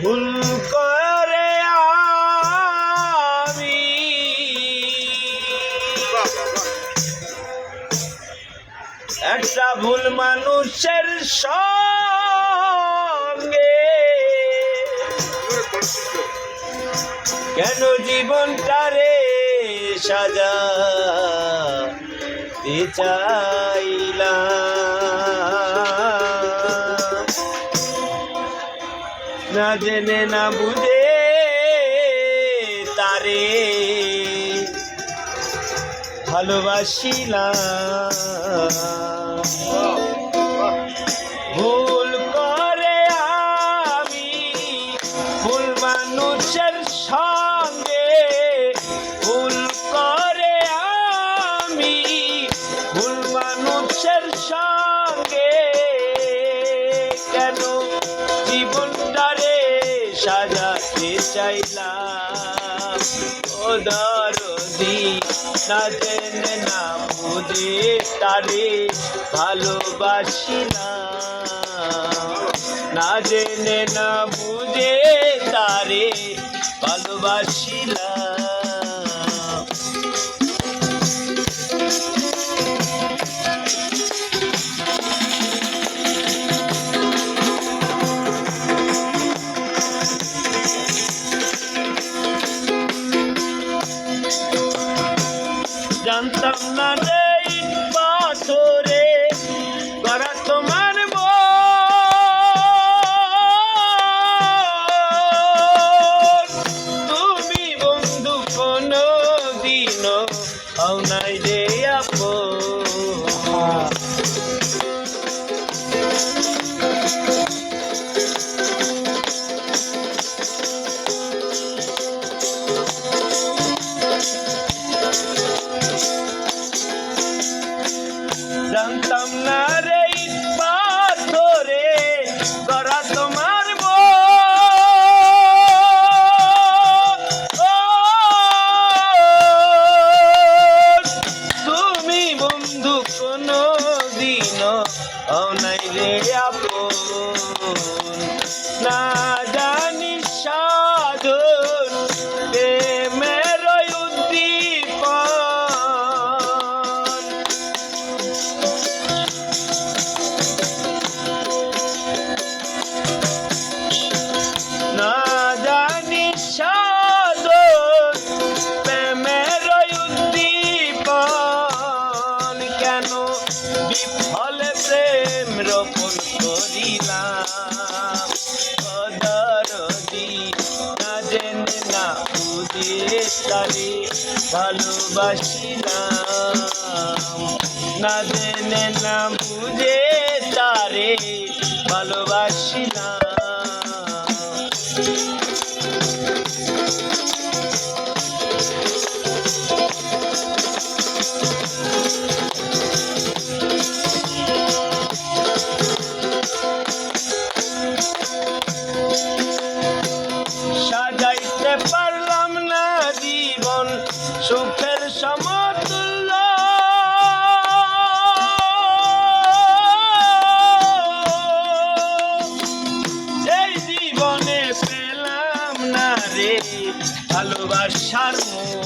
ভুল করে আমি। একটা ভুল মানুষের সঙ্গে কেন জীবনটারে সাজা চাইলাম? না জেনে না বুঝে তারে ভালোবাসিলাম। ভুল করে আমি ভুল মানুষের সঙ্গে ভুল করে আমি ভুল মানুষের সঙ্গে কেন জীবনটারে দরদি না জেনে না বুঝে তারে ভালোবাসি না না জেনে না বুঝে তারে ভালোবাসিলাম Oh, Nigeria, boy. বিফলে প্রেম রোপণ করিলাম। কদরদি না জেনে না বুঝে তারে ভালোবাসিলাম। না জেনে না বুঝে তারে ভালোবাসিলাম। ভালোবাসার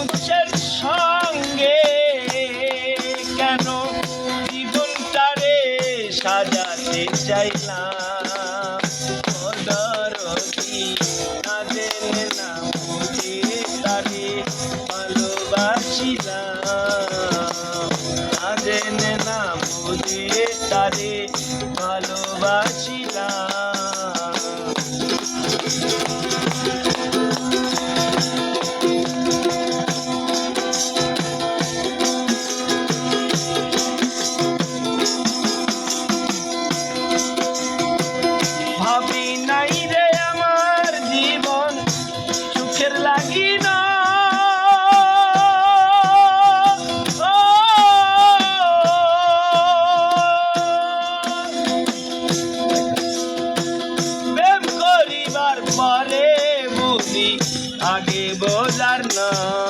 মানুষের সঙ্গে কেন জীবনটারে সাজাতে চাইলাম? না জেনে না বুঝে তারে ভালোবাসিলাম। না জেনে না বুঝে তারে বোঝার নয়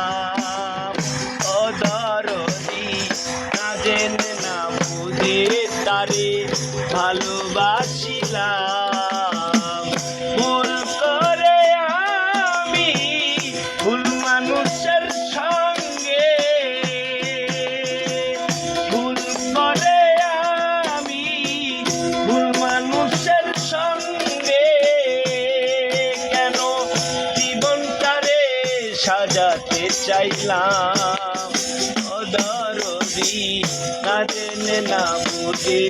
ভালোবাসিলাম। ভুল আমি ভুল মানুষের সঙ্গে। ভুল করে আমি ভুল মানুষের সঙ্গে। কেন জীবনটারে সাজাতে চাইলাম? অদরদি না না বুঝে।